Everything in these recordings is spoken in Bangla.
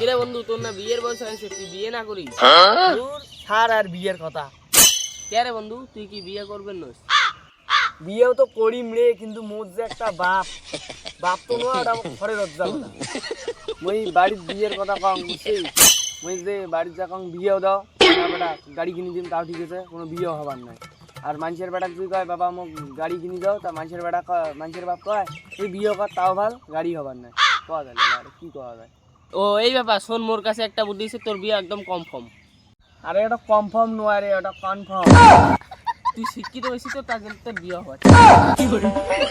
কিরে বন্ধু তোর না বিয়ের বয়স হয়েছে তুই বিয়ে না করিস? দূর ছাড় আর বিয়ের কথা। কে রে বন্ধু তুই কি বিয়ে করবেন না বিয়েও তো করিম রে কিন্তু মোর যে একটা বাপ। বাপ তো নয় ওটা ঘরে রজ্জা কথা মই বাড়ির বিয়ের কথা কম বুঝছিস? মই যে বাড়ির যা কম বিয়েও দাও। বেটা গাড়ি কিনে দিন তাও ঠিক আছে কোনো বিয়েও হবার নাই। আর মানুষের বেটা তুই কয় বাবা মোক গাড়ি কিনে দাও তা মানুষের বেটা কয় মানুষের বাপ কয় তুই বিয়ে কর তাও ভালো গাড়ি হবার নাই। কয়া যায় আর কি কয়া যায়? ও এই ব্যাপার শোন মোর কাছে একটা বুদ্ধি আছে তোর বিয়ে একদম কনফার্ম আরে এটা কনফার্ম নয় রে ওটা কনফার্ম তুই শিক্ষিত বেশি তো তার জন্য তোর বিয়ে হবে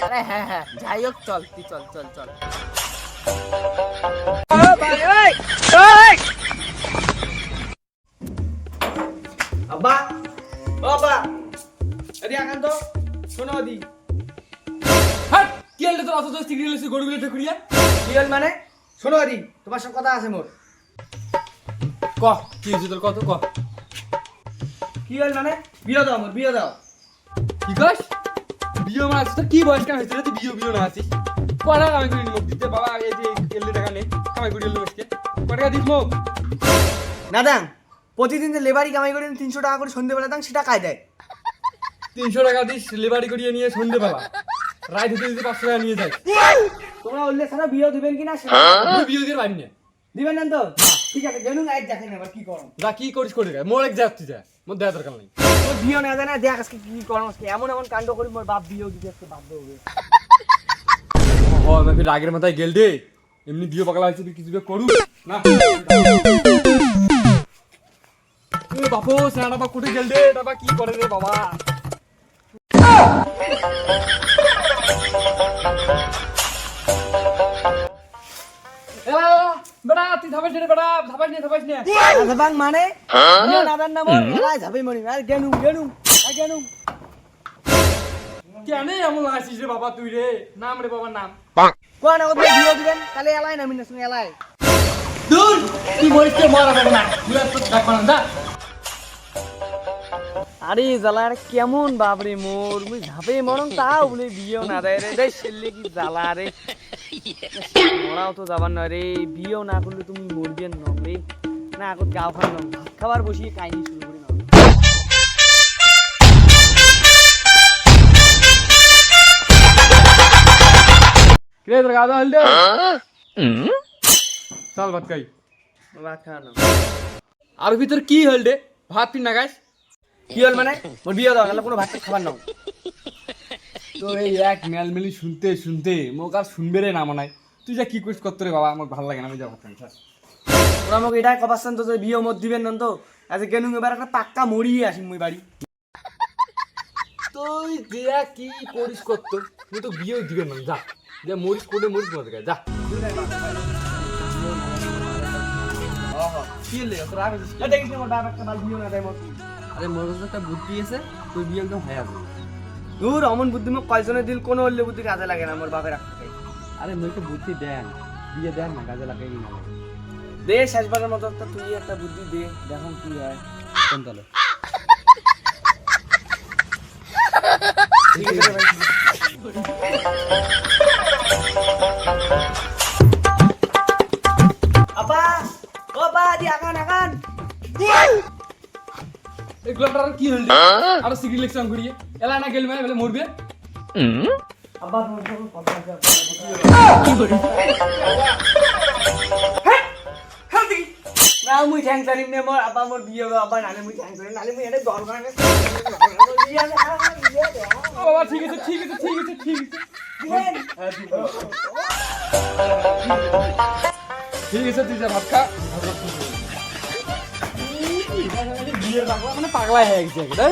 আরে হ্যাঁ হ্যাঁ যাই হোক চল তুই চল চল চল। আব্বা ও আব্বা এদি আকান তো শোনো দি। হাট কি হলো তোর অত জোর গরুগুলো ঠেকুরিয়া? কি মানে? শোনো দি তোমার সঙ্গে কথা আছে মোর। ক। কি হয়েছে তোর? কত ক। কি হল মানে? বিয়ে দাও মোর বিয়ে দাও। কি কস? বিয়ে মানে তোর কি বয়স কেন হয়েছিল তুই বিয়ে বিয়ে না আছিস? কটা কামাই করি মুখ দিতে বাবা এই যে এলে টাকা নেই কামাই করি এলো আজকে। কটা টাকা দিস মুখ না দাম প্রতিদিন যে লেবারি কামাই করে তিনশো টাকা করে সন্ধ্যেবেলা দাম সেটা কায় দেয়? তিনশো টাকা দিস লেবারি করিয়ে নিয়ে সন্ধ্যেবেলা রায় ধুতে দিতে পাঁচশো টাকা নিয়ে যাই তোমরা বললে সারা বিয়ে দিবেন কিনা বিয়ে দিয়ে পারি না। দিবেন না তো? ঠিক আছে গেলুন আজ দেখেন এবার কি করো। যা কি করিস করে মোর এক যা তুই যা মোর দেওয়া দরকার নেই। তোর বিয়ে না জানা দেখ আজকে কি করো আজকে। এমন এমন কাণ্ড করি মোর বাপ বিয়েও দিতে আজকে বাধ্য হবে। হ আমি রাগের মাথায় গেল দে এমনি বিয়ে পাগলা হয়েছে তুই কিছু করু না? বাপু সেনাটা বা কোটে গেল দে এটা বা কি করে রে বাবা? এ বাবা, তুই ধাপাস নে রে বেটা ধাপাস নে ধাপাস নে। আজবাং মানে? বিয়ে না দেন না মোর এলাই যাবে মরি আর গেনু গেনু আর গেনু। কেন এমন আসিস রে বাবা তুই রে? নাম রে বাবার নাম। কোন ওদের বিয়ে দিবেন? তাহলে এলাই নামি না শুনে এলাই। দূর তুই মরিস কে মরা না। তুই আর জ্বালার কেমন বাপরে মোর? মুই ঝাপে মরং তাও বলে বিয়েও না। দেয় রে ছেলে কি জ্বালা রে। মরাও তো যাবার নয় রে বিয়েও না করলে তুমি মরবে নম রে না এখন গাও খান নম ভাত খাবার বসিয়ে কাহিনী শুরু করি নম। কে তোর গাদা হল দে চল ভাত খাই ভাত খাওয়া নম আর ভিতর কি হল দে? ভাত তুই না গাইস কি হল মানে? মোর বিয়ে দাও নাহলে কোনো ভাত খাবার নম তো এই এক মেলমেলি শুনতে শুনতে মোক আর শুনবে রে না মনে হয়। তুই যা কি করিস করতে রে বাবা আমার ভালো লাগে না আমি যাব ওরা আমাকে এটাই কবাচ্ছেন তো যে বিয়ে মত দিবেন নন তো। আজ গেনু এবার একটা পাক্কা মরিয়ে আসিম মুই বাড়ি। তুই দিয়া কি করিস করতো তুই তো বিয়ে দিবে না যা। যা মরিস করে মরিস মত যা। আরে মোর একটা বুদ্ধি আছে তুই বিয়ে একদম হয়ে যাবে। দূর অমন বুদ্ধি মোক কয়জনের দিল কোনো হল্লে বুদ্ধি কাজে লাগে না আমার বাপের। আরে তো বুদ্ধি দেন বিয়ে দেন না কাজে লাগে না দে শেষবারের মতো একটা তুই একটা বুদ্ধি দে দেখুন কি হয়। কোন তাহলে ঠিক আছে এই গোলাপটা আর কি হল আর সিগারেট লেকচার করিয়ে এলা না গেল মানে বলে মরবে আব্বা তোমার সাথে কথা আছে না মুই ঠ্যাং চালিম নে মোর আব্বা মোর বিয়ে হবে আব্বা নালে মুই ঠ্যাং চালিম নালে মুই এটা দর করে ও বাবা ঠিক আছে ঠিক আছে ঠিক আছে ঠিক আছে ঠিক আছে তুই যা ভাত খা ভাত খা, তুই যা। বিয়ের পাগলা মানে পাগলা হয়ে গেছে একদম